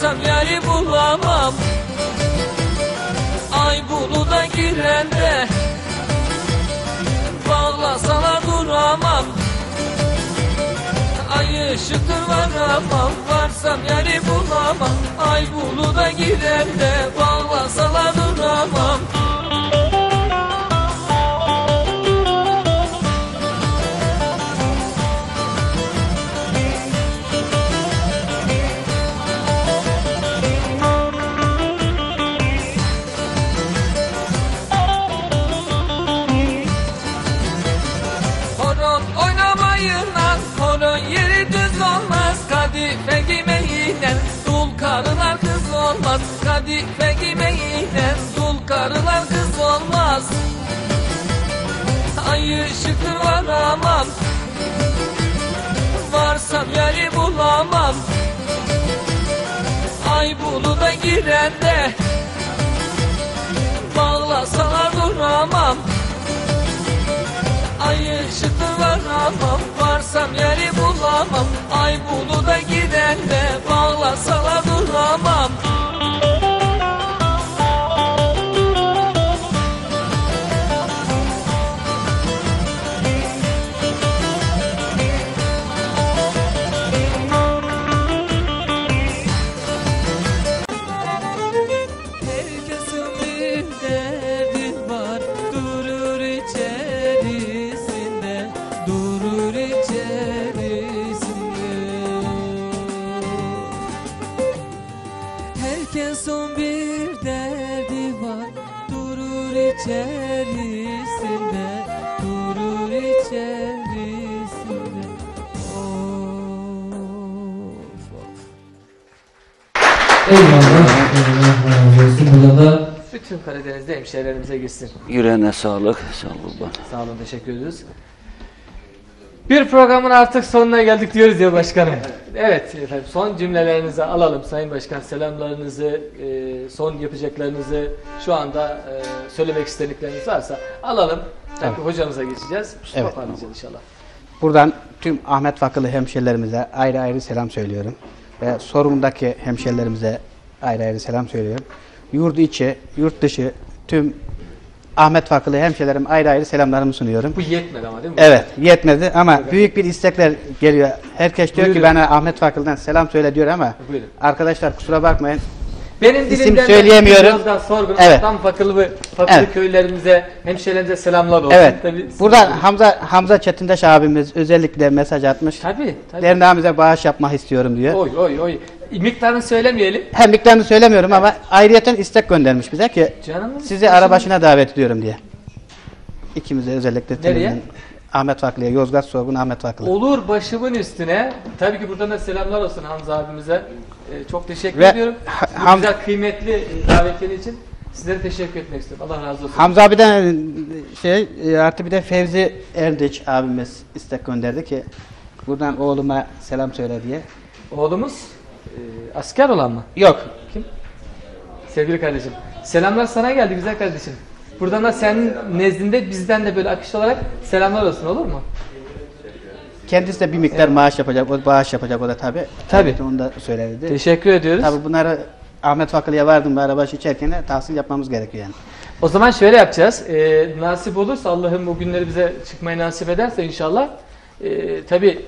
Varsam yari bulamam. Ay buluda girende Bağlasalar duramam. Ay ışıktır varamam Varsam yari bulamam. Ay buluda girende Bağlasalar duramam lan Horon yeri düz olmaz. Kadife giymeyle Dul karılar kız olmaz. Kadife giymeyle Dul karılar kız olmaz. Ay ışıktır varamam. Varsam yeri bulamam. Ay buluda girende Bağlasalar bulamam Ay buluda gidende Bağlasalar duramam Herkesin bir derdi var Durur içerisinde Durur içerisinde Of of Eyvallah. Allah razı olsun. Burada da Bütün Karadeniz'de hemşehrilerimize gitsin. Yüreğine sağlık. Sağ ol kurban. Sağ olun, teşekkür ediyoruz. Bir programın artık sonuna geldik diyoruz ya başkanım. Evet efendim son cümlelerinizi alalım Sayın Başkan. Selamlarınızı, e, son yapacaklarınızı şu anda e, söylemek istedikleriniz varsa alalım. Tabii hocamıza geçeceğiz. Evet. Toparlayacağız inşallah. Buradan tüm Ahmet Vakılı hemşerilerimize ayrı ayrı selam söylüyorum. Ve sorumdaki hemşerilerimize ayrı ayrı selam söylüyorum. Yurt içi, yurt dışı tüm Ahmet Vakılı hemşerilerim ayrı ayrı selamlarımı sunuyorum. Bu yetmedi ama değil mi? Evet yetmedi ama büyük bir istekler geliyor. Herkes diyor ki Buyurun. bana Ahmet Vakılı'dan selam söyle diyor ama Buyurun. arkadaşlar kusura bakmayın. Benim İsim dilimden de söyleyemiyorum. biraz daha sorgun. Evet. Fakılı fakılı Evet. köylerimize, hemşehrilerimize selamlar olsun. Evet. Tabii, Buradan Hamza Hamza Çetindaş abimiz özellikle mesaj atmış. Tabii, tabii. Derneğimize bağış yapmak istiyorum diyor. Oy oy oy. Miktarını söylemeyelim. Hem miktarını söylemiyorum ama ayrıyeten istek göndermiş bize ki Canım sizi arabaşına davet ediyorum diye. İkimize özellikle Nereye? Ahmet Vaklı'ya, Yozgat Sorgun Ahmet Vaklı. Olur başımın üstüne. Tabii ki buradan da selamlar olsun Hamza abimize. Ee, çok teşekkür Ve ediyorum. Bu Ham- güzel kıymetli e, davetleri için sizlere teşekkür etmek istiyorum. Allah razı olsun. Hamza abiden şey e, artı bir de Fevzi Erdiç abimiz istek gönderdi ki buradan oğluma selam söyle diye. Oğlumuz e, asker olan mı? Yok. Kim? Sevgili kardeşim. Selamlar sana geldi güzel kardeşim. Buradan da senin nezdinde bizden de böyle akış olarak selamlar olsun olur mu? Kendisi de bir miktar maaş yapacak, o bağış yapacak o da tabi. Tabii. onu da söyledi. Teşekkür ediyoruz. Tabi bunları Ahmet Vakılı'ya vardım bir arabaşı içerken de tahsil yapmamız gerekiyor yani. O zaman şöyle yapacağız. Ee, nasip olursa Allah'ım bu günleri bize çıkmayı nasip ederse inşallah. E, Tabi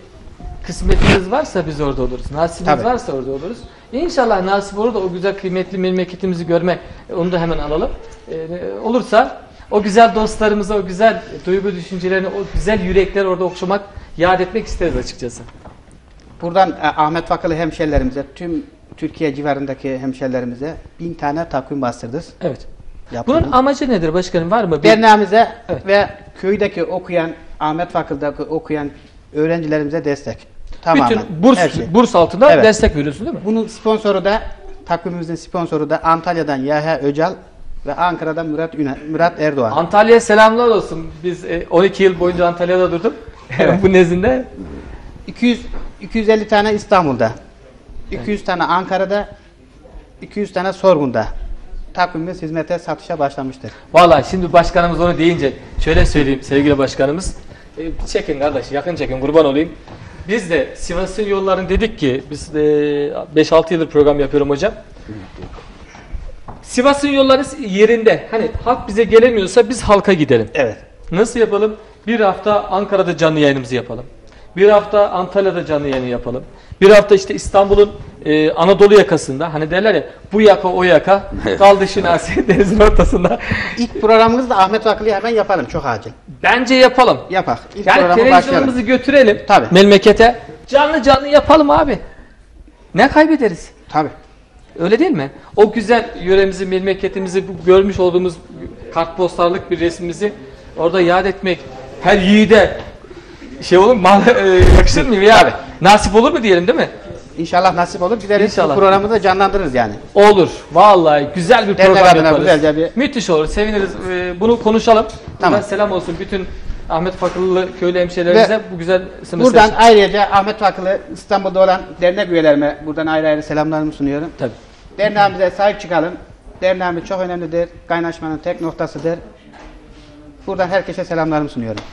kısmetimiz varsa biz orada oluruz. Nasibimiz Tabii. varsa orada oluruz. İnşallah nasip olur da o güzel kıymetli memleketimizi görmek. e, Onu da hemen alalım. E, olursa o güzel dostlarımıza, o güzel duygu düşüncelerini, o güzel yürekler orada okşamak, yad etmek isteriz açıkçası. Buradan e, Ahmet Vakılı hemşerilerimize, tüm Türkiye civarındaki hemşerilerimize bin tane takvim bastırdık. Evet. Yaptırdık. Bunun amacı nedir başkanım? Var mı? Bir... Derneğimize Evet. ve köydeki okuyan, Ahmet Vakı'daki okuyan öğrencilerimize destek. Tamamen. Bütün burs, şey. burs altında Evet. destek veriyorsun değil mi? Bunun sponsoru da, takvimimizin sponsoru da Antalya'dan Yahya Öcal ve Ankara'dan Murat, Üne, Murat Erdoğan. Antalya'ya selamlar olsun. Biz e, 12 yıl boyunca Antalya'da durduk. Bu nezdinde 200, 250 tane İstanbul'da, 200 tane Ankara'da, 200 tane Sorgun'da takvimimiz hizmete satışa başlamıştır. Vallahi şimdi başkanımız onu deyince şöyle söyleyeyim sevgili başkanımız. E, çekin kardeş yakın çekin kurban olayım. Biz de Sivas'ın yollarını dedik ki biz de 5-6 yıldır program yapıyorum hocam. Sivas'ın yolları yerinde. Hani halk bize gelemiyorsa biz halka gidelim. Evet. Nasıl yapalım? Bir hafta Ankara'da canlı yayınımızı yapalım. Bir hafta Antalya'da canlı yayını yapalım. Bir hafta işte İstanbul'un e, Anadolu yakasında. Hani derler ya bu yaka o yaka. Kaldı Şinasi denizin ortasında. İlk programımızı da Ahmet Vakılı'yı hemen yapalım. Çok acil. Bence yapalım. Yapak. İlk Yani televizyonumuzu götürelim Tabii. memlekete. Canlı canlı yapalım abi. Ne kaybederiz? Tabii. Öyle değil mi? O güzel yöremizi, memleketimizi, bu görmüş olduğumuz kartpostallık bir resmimizi orada yad etmek her yiğide şey olur mu? E, yakışır mı ya abi? Nasip olur mu diyelim değil mi? İnşallah nasip olur. Gideriz İnşallah. bu programı da canlandırırız yani. Olur. Vallahi güzel bir Dernek program yaparız. güzelce bir- Müthiş olur. Seviniriz. Ee, bunu konuşalım. Tamam. Buradan selam olsun bütün Ahmet Fakırlı köylü hemşehrilerimize bu güzel sınıf Buradan seçim- ayrıca Ahmet Vakılı İstanbul'da olan dernek üyelerime buradan ayrı ayrı selamlarımı sunuyorum. Tabii. Derneğimize sahip çıkalım. Derneğimiz çok önemlidir. Kaynaşmanın tek noktasıdır. Buradan herkese selamlarımı sunuyorum.